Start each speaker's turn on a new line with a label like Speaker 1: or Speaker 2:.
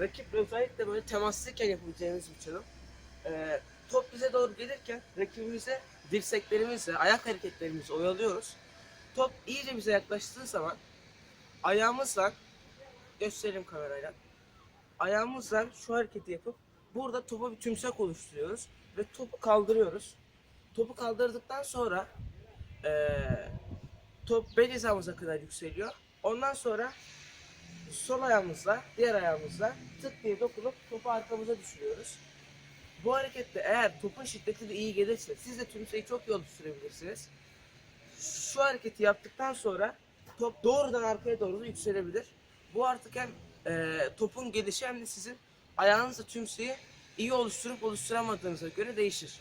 Speaker 1: rakiple özellikle böyle temaslıyken yapabileceğimiz bir çalım. Ee, top bize doğru gelirken rakibimize dirseklerimizle, ayak hareketlerimizle oyalıyoruz. Top iyice bize yaklaştığı zaman ayağımızla gösterelim kamerayla. Ayağımızla şu hareketi yapıp burada topa bir tümsek oluşturuyoruz ve topu kaldırıyoruz. Topu kaldırdıktan sonra eee, top bel hizamıza kadar yükseliyor. Ondan sonra sol ayağımızla, diğer ayağımızla tık diye dokunup topu arkamıza düşürüyoruz. Bu harekette eğer topun şiddeti de iyi gelirse siz de tümseyi çok iyi oluşturabilirsiniz. Şu hareketi yaptıktan sonra top doğrudan arkaya doğru yükselebilir. Bu artık hem e, topun gelişi hem de sizin ayağınızla tümseyi iyi oluşturup oluşturamadığınıza göre değişir.